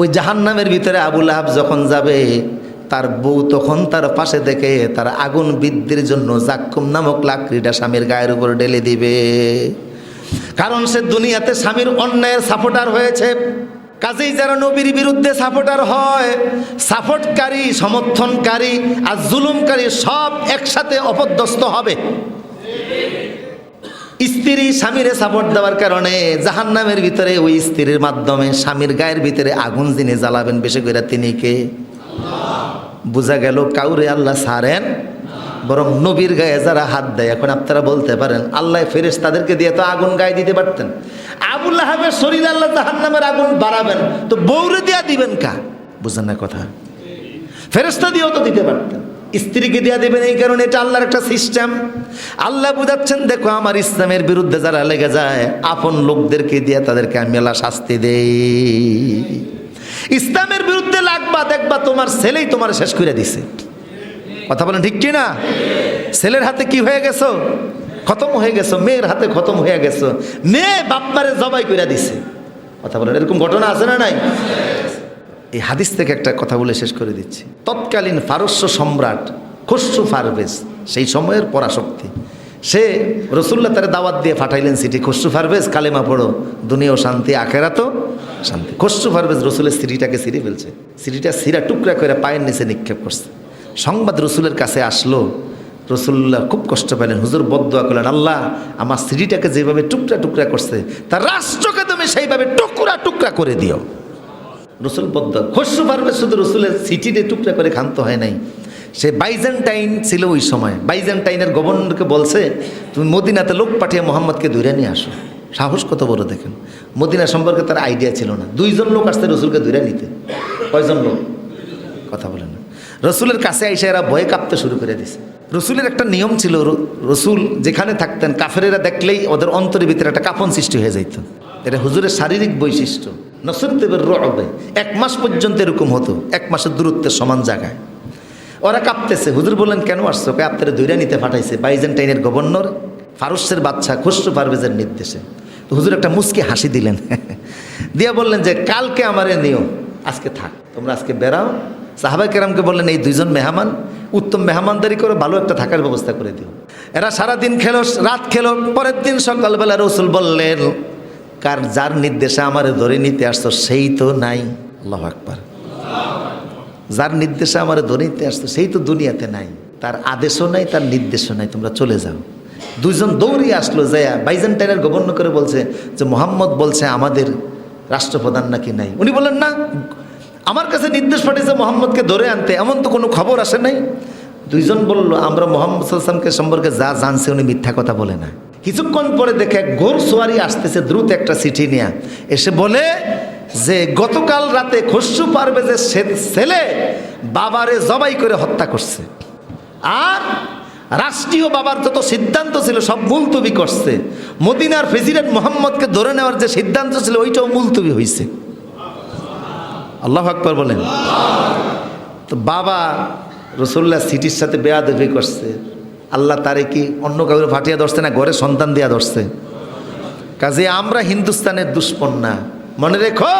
ওই জাহান্নামের ভিতরে আবুল আহাব যখন যাবে, তার বউ তখন তার পাশে দেখে তার আগুন বৃদ্ধির জন্য জাক্কুম নামক লাকড়িটা স্বামীর গায়ের উপর ঢেলে দিবে। কারণ সে দুনিয়াতে স্বামীর অন্যায়ের সাপোর্টার হয়েছে। কাজেই যারা নবীর বিরুদ্ধে সাপোর্টার হয় সাপোর্টকারী সমর্থনকারী আর জুলুমকারী সব একসাথে অপদস্থ হবে। স্ত্রী স্বামীরে সাপোর্ট দেওয়ার কারণে জাহান্নামের ভিতরে ওই স্ত্রীর মাধ্যমে স্বামীর গায়ের ভিতরে আগুন যিনি জ্বালাবেন বেশি করে তিনি কে? বোঝা গেল কাউরে আল্লাহ সারেন বরং নবীর গায়ে যারা হাত দেয়, এখন আপনারা বলতে পারেন, আল্লাহ ফেরেস তাদেরকে দিয়ে তো আগুন গায়ে দিতে পারতেন। আবুল আহাবের শরীর আল্লাহ জাহান্নামের আগুন বাড়াবেন, তো বৌরে দিয়া দিবেন কা? বুঝেন না কথা? ফেরেস্তা দিয়েও তো দিতে পারতেন। স্ত্রীকে দেওয়া দেবেন এই কারণে এটা আল্লাহর একটা সিস্টেম আল্লাহ বুঝাচ্ছেন, দেখো, আমার ইসলামের বিরুদ্ধে যারা লেগে যায়, আপন লোকদেরকে দিয়ে তাদেরকে আমি মেলা শাস্তি দেই। ইসলামের বিরুদ্ধে লাগবা, দেখবা তোমার ছেলেই তোমার শেষ করে দিছে। কথা বলেন ঠিক কি না ছেলের হাতে কি হয়ে গেছো? খতম হয়ে গেছো, মেয়ের হাতে খতম হয়ে গেছো। মেয়ে বাপমারে জবাই করে দিছে। কথা বলেন, এরকম ঘটনা আছে না নাই? এই হাদিস থেকে একটা কথা বলে শেষ করে দিচ্ছি। তৎকালীন ফারস্য সম্রাট খসরু ফারভেজ, সেই সময়ের পরাশক্তি, সে রসুল্লা তার দাওয়াত দিয়ে পাঠাইলেন সিটি, খসরু ফারভেজ, কালেমা পড়ো দুনিয়াও শান্তি আখেরা তো শান্তি। খসরু ফারভেজ রসুলের সিঁড়িটাকে সিঁড়ি ফেলছে। সিঁড়িটা সিরা টুকরা করে পায়ের নিচে নিক্ষেপ করছে। সংবাদ রসুলের কাছে আসলো, রসুল্লাহ খুব কষ্ট পেলেন। হুজুর বদুয়া করলেন, আল্লাহ, আমার সিঁড়িটাকে যেভাবে টুকরা টুকরা করছে, তার রাষ্ট্রকে তুমি সেইভাবে টুকরা টুকরা করে দিও। রসুল বদ্ধ। খসরু পারবে শুধু রসুলের সিটিতে টুকরা করে ক্ষান্ত হয় নাই। সে বাইজেন্টাইন ছিল ওই সময়। বাইজেন্টাইনের গভর্নরকে বলছে, তুমি মদিনাতে লোক পাঠিয়ে মোহাম্মদকে ধরে নিয়ে আসো। সাহস কত বড় দেখেন। মদিনা সম্পর্কে তার আইডিয়া ছিল না। দুইজন লোক আসতে রসুলকে ধরে নিতে। কয়জন লোক? কথা বলে না। রসুলের কাছে আইসে এরা ভয়ে কাঁপতে শুরু করে দিছে। রসুলের একটা নিয়ম ছিল রসুল যেখানে থাকতেন, কাফেরেরা দেখলেই ওদের অন্তরের ভিতরে একটা কাপন সৃষ্টি হয়ে যাইত। এটা হুজুরের শারীরিক বৈশিষ্ট্য। নসরদেবের রবে এক মাস পর্যন্ত এরকম হতো। এক মাসের দূরত্বের সমান জায়গায়। ওরা কাঁপতেছে। হুজুর বললেন, কেন আসছো? কে আপনারা দৈরা নিতে পাঠাইছে বাইজেন্টাইনের গভর্নর, ফারুসের বাচ্চা খসরু পারভেজের নির্দেশে। তো হুজুর একটা মুসকি হাসি দিলেন। দিয়া বললেন যে, কালকে আমারে নিও। আজকে থাক। তোমরা আজকে বেরাও সাহাবাই কেরামকে বললেন, এই দুইজন মেহমান, উত্তম মেহমানদারি করে, ভালো একটা থাকার ব্যবস্থা করে দিও। এরা সারাদিন খেলো, রাত খেলো, পরের দিন সকালবেলা রসুল বললেন কার যার নির্দেশে আমারে ধরে নিতে আসতো সেই তো নাই। আল্লাহ আকবার। যার নির্দেশে আমার নিতে আসতো সেই তো দুনিয়াতে নাই। তার আদেশও নাই, তার নির্দেশও নাই, তোমরা চলে যাও। দুইজন দৌড়িয়ে আসলো যায়া বাইজেন্টাইনের গভর্নর করে বলছে যে, মোহাম্মদ বলছে আমাদের রাষ্ট্রপ্রধান নাকি নাই? উনি বললেন, না, আমার কাছে নির্দেশ পাঠিয়েছে মোহাম্মদকে ধরে আনতে, এমন তো কোনো খবর আসে নাই? দুইজন বলল, আমরা মোহাম্মদ সাল্লামকে সম্পর্কে যা জানছে উনি মিথ্যা কথা বলে না। কিছুক্ষণ পরে দেখে এক ঘোর সোয়ারি আসতেছে দ্রুত একটা চিঠি নিয়ে। এসে বলে যে, গতকাল রাতে খসরু যে সে- ছেলে বাবারে জবাই করে হত্যা করছে। আর রাষ্ট্রীয় বাবার যত সিদ্ধান্ত ছিল সব মুলতবি করছে। মদিনার প্রেসিডেন্ট মোহাম্মদকে ধরে নেওয়ার যে সিদ্ধান্ত ছিল, ওইটাও মুলতবি হয়েছে আল্লাহ আকবর বলেন। তো বাবা রসুল্লাহ সিটির সাথে বেয়াদবি করছে। আল্লাহ তারে কি অন্য কাউকে ফাটিয়া ধরছে না? ঘরে সন্তান দিয়া ধরছে। কাজে আমরা হিন্দুস্তানের দুষ্পন না মনে রেখো,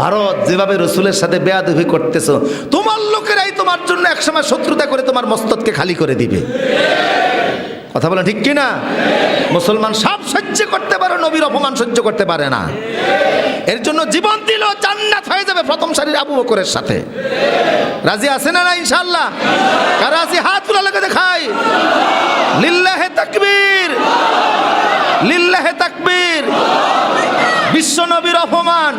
ভারত যেভাবে রসুলের সাথে বেয়াদবি করতেছ, তোমার লোকেরাই তোমার জন্য একসময় শত্রুতা করে তোমার মস্তদকে খালি করে দিবে। কথা বলেন ঠিক কিনা? মুসলমান সব সহ্য করতে পারে, নবীর অপমান সহ্য করতে পারে না। এর জন্য জীবন দিল জান্নাত প্রথম সারির আবু বকরের সাথে। রাজি আছে না না ইনশাল্লাহ কারা আছে? হাত তুলা লাগে দেখাই। লিল্লাহে তাকবীর। লিল্লাহে তাকবীর। বিশ্ব নবীর অপমান।